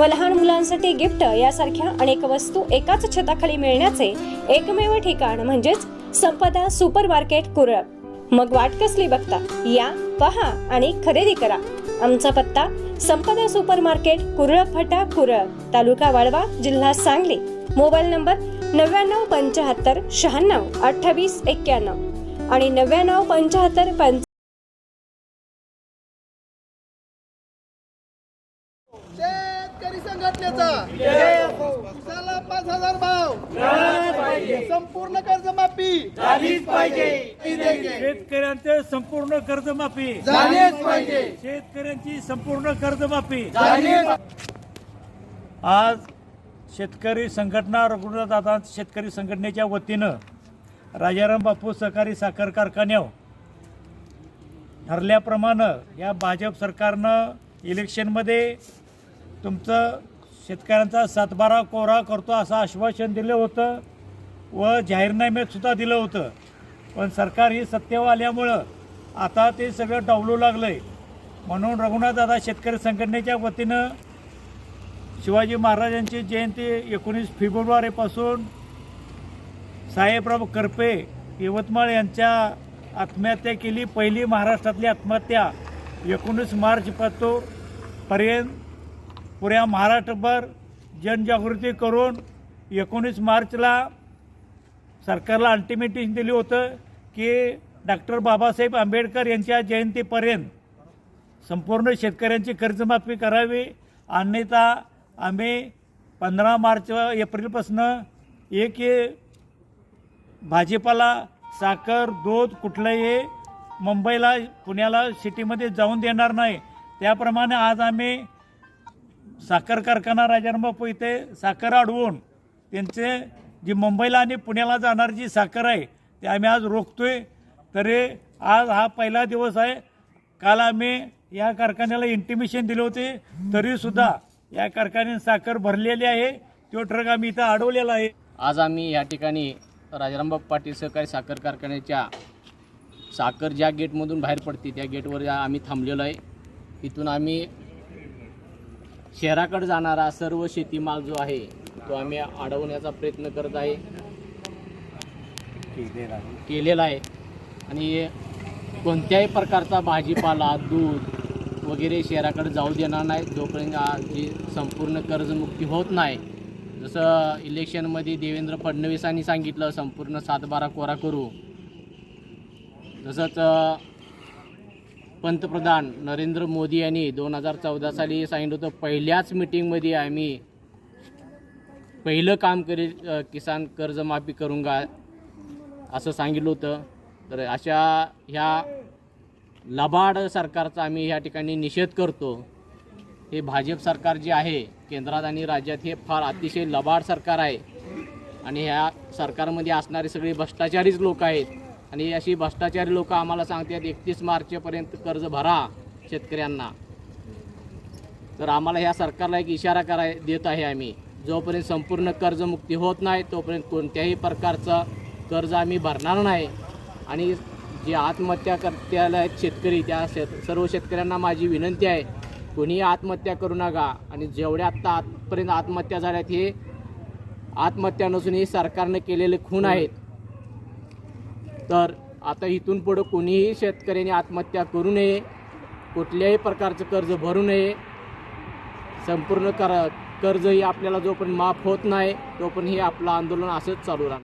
व लहान मुलांसाठी गिफ्ट यासारख्या अनेक वस्तू एकाच छताखाली मिळण्याचे एकमेव ठिकाण म्हणजेच संपदा सुपर मार्केट कुरळ. मग वाट कसली बघता? या पहा आणि खरेदी करा. आमचा पत्ता संपदा सुपर मार्केट कुरळ फटा कुरळ तालुका वाळवा जिल्हा सांगली. मोबाईल नंबर नव्याण्णव पंच्याहत्तर शहाण्णव अठ्ठावीस एक्क्याण्णव आणि नव्याण्णव पंच्याहत्तर पंच शेतकरी संघटनेचा. उसाला पाच हजार भाव. संपूर्ण कर्जमाफी. झालीच पाहिजे. शेतकऱ्यांचे संपूर्ण कर्जमाफी. झालीच पाहिजे. शेतकऱ्यांची संपूर्ण कर्जमाफी. आज शेतकरी संघटना रघुनाथदादा शेतकरी संघटनेच्या वतीनं राजाराम बापू सहकारी साखर कारखान्यावर ठरल्याप्रमाणे या भाजप सरकारनं इलेक्शनमध्ये तुमचं शेतकऱ्यांचा सातबारा कोरा करतो असं आश्वासन दिलं होतं व जाहीरनाम्यातसुद्धा दिलं होतं. पण सरकार ही सत्तेवर आल्यामुळं आता ते सगळं डावलू लागलं आहे म्हणून रघुनाथदादा शेतकरी संघटनेच्या वतीनं शिवाजी महाराजांची जयंती एकोणीस फेब्रुवारीपासून साहेबराव करपे यवतमाळ यांच्या आत्महत्या केली. पहिली महाराष्ट्रातली आत्महत्या एकोणीस मार्चपासून पर्यंत पुऱ्या महाराष्ट्रभर जनजागृती करून एकोणीस मार्चला सरकारला अल्टिमेटिव्ह दिली होतं की डॉक्टर बाबासाहेब आंबेडकर यांच्या जयंतीपर्यंत संपूर्ण शेतकऱ्यांची कर्जमाफी करावी. अन्यथा आम्ही पंधरा मार्च एप्रिलपासनं एक भाजीपाला साखर दूध कुठलंही मुंबईला पुण्याला सिटीमध्ये जाऊन देणार नाही. त्याप्रमाणे आज आम्ही साखर कारखाना राजारामबापू इथे साखर अडवून त्यांचे जी मुंबईला आणि पुण्याला जाणारी जी साखर आहे ते आम्ही आज रोखतो आहे तरी आज हा पहिला दिवस आहे. काल आम्ही या कारखान्याला इंटिमेशन दिले होते. तरीसुद्धा या कारखान्याने साखर भरलेली आहे. तो ट्रक आम्ही इथं अडवलेला आहे. आज आम्ही या ठिकाणी राजारामबाब पाटील सहकारी साखर कारखान्याच्या साखर ज्या गेटमधून बाहेर पडते त्या गेटवर आम्ही थांबलेलो आहे. इथून आम्ही शहराकडे जाणारा सर्व शेतीमाल जो आहे तो आम्ही अडवण्याचा प्रयत्न करत आहे. केलेला आहे. आणि कोणत्याही प्रकारचा भाजीपाला दूध वगैरे शहराकडे जाऊ देणार नाही. जोपर्यंत जी संपूर्ण कर्जमुक्ती होत नाही. जसं इलेक्शनमध्ये देवेंद्र फडणवीसांनी सांगितलं संपूर्ण सातबारा कोरा करू. तसंच पंतप्रधान नरेंद्र मोदी यांनी दोन हजार चौदा साली सांगितलं होतं पहिल्याच मिटिंगमध्ये आम्ही पहिलं काम करी किसान कर्जमाफी करूंगा असं सांगितलं होतं. तर अशा ह्या लबाड सरकारचा आम्ही ह्या ठिकाणी निषेध करतो. हे भाजप सरकार जे आहे केंद्रात आणि राज्यात हे फार अतिशय लबाड सरकार आहे. आणि ह्या सरकारमध्ये असणारे सगळे भ्रष्टाचारीच लोक आहेत. आणि अशी भ्रष्टाचारी लोक आम्हाला सांगतात एकतीस मार्चपर्यंत कर्ज भरा शेतकऱ्यांना. तर आम्हाला ह्या सरकारला एक इशारा कराय देत आहे आम्ही. जोपर्यंत संपूर्ण कर्जमुक्ती होत नाही तोपर्यंत कोणत्याही प्रकारचं कर्ज आम्ही भरणार नाही. आणि जे आत्महत्या करत्याला आहेत शेतकरी त्या शेत सर्व शेतकऱ्यांना माझी विनंती आहे कोणीही आत्महत्या करू नका. आणि जेवढ्या आत्ता आतपर्यंत आत्महत्या झाल्यात हे आत्महत्या नसून हे सरकारनं केलेले खून आहेत. तर आता इथून पुढं कोणीही शेतकऱ्यांनी आत्महत्या करू नये कुठल्याही प्रकारचं कर्ज भरू नये. संपूर्ण कर कर्ज ही आपल्याला जोपर्यंत माफ होत नाही तोपर्यंत हे आपलं आंदोलन असंच चालू राहणार.